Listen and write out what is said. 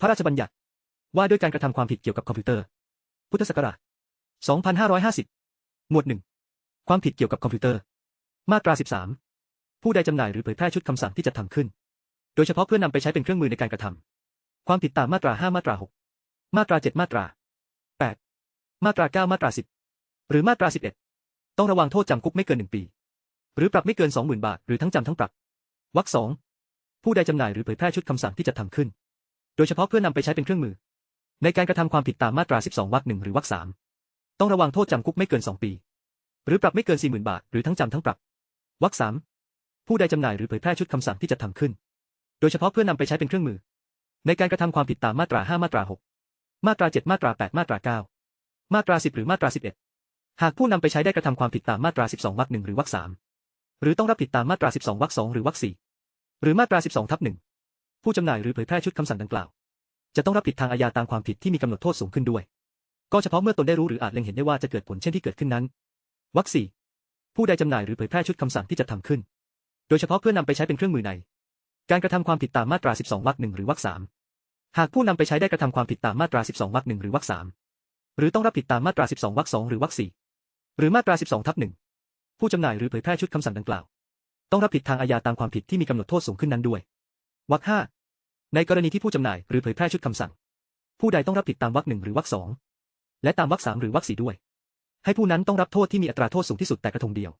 พระราชบัญญัติ ว่าด้วยการกระทำความผิดเกี่ยวกับคอมพิวเตอร์ พุทธศักราช 2550 หมวดหนึ่งความผิดเกี่ยวกับคอมพิวเตอร์ มาตรา 13 ผู้ใดจำหน่ายหรือเผยแพร่ชุดคำสั่งที่จะทำขึ้น โดยเฉพาะเพื่อนำไปใช้เป็นเครื่องมือในการกระทำความผิดตามมาตรา 5 มาตรา 6 มาตรา 7 มาตรา 8 มาตรา 9 มาตรา 10 หรือมาตรา 11 ต้องระวังโทษจำคุกไม่เกิน1ปี หรือปรับไม่เกิน 20,000 บาท หรือทั้งจำทั้งปรับวรรคสองผู้ใดจำหน่ายหรือเผยแพร่ชุดคำสั่งที่จะทำขึ้น โดยเฉพาะเพื่อนำไปใช้เป็นเครื่องมือ ในการกระทำความผิดตามมาตรา 12 วรรคหนึ่งหรือวรรคสามต้องระวังโทษจำคุกไม่เกิน 2 ปี หรือปรับไม่เกิน 40,000 บาท หรือทั้งจำทั้งปรับวรรคสามผู้ใดจำหน่ายหรือเผยแพร่ชุดคำสั่งที่จะทำขึ้น โดยเฉพาะเพื่อนำไปใช้เป็นเครื่องมือ ในการกระทำความผิดตามมาตรา 5 มาตรา 6 มาตรา 7 มาตรา 8 มาตรา 9 มาตรา 10 หรือมาตรา 11 หากผู้นำไปใช้ได้กระทำความผิดตามมาตรา 12 วรรคหนึ่งหรือวรรคสามหรือต้องรับผิดตามมาตรา 12 วรรคสองหรือวรรคสี่หรือมาตรา 12 ทับหนึ่ง ผู้จำหน่ายหรือเผยแพร่ชุดคำสั่งดังกล่าว จะต้องรับผิดทางอาญาตามความผิดที่มีกำหนดโทษสูงขึ้นด้วย ก็เฉพาะเมื่อตนได้รู้หรืออาจเล็งเห็นได้ว่าจะเกิดผลเช่นที่เกิดขึ้นนั้นวรรคสี่ผู้ใดจำหน่ายหรือเผยแพร่ชุดคำสั่งที่จะทำขึ้น โดยเฉพาะเพื่อนำไปใช้เป็นเครื่องมือใน การกระทำความผิดตามมาตรา 12วรรคหนึ่งหรือวรรคสามหากผู้นำไปใช้ได้กระทำความผิดตามมาตรา 12วรรคหนึ่งหรือวรรคสามหรือต้องรับผิดตามมาตรา 12วรรคสองหรือวรรคสี่หรือมาตรา 12ทับหนึ่งผู้จำหน่ายหรือเผยแพร่ชุดคำสั่งดังกล่าว ต้องรับผิดทางอาญาตามความผิดที่มีกำหนดโทษสูงขึ้นนั้นด้วยวรรคห้า ในกรณีที่ผู้จำหน่ายหรือเผยแพร่ชุดคำสั่ง ผู้ใดต้องรับผิดตามวรรคหนึ่งหรือวรรคสองและตามวรรคสามหรือวรรคสี่ด้วย ให้ผู้นั้นต้องรับโทษที่มีอัตราโทษสูงที่สุดแต่กระทงเดียว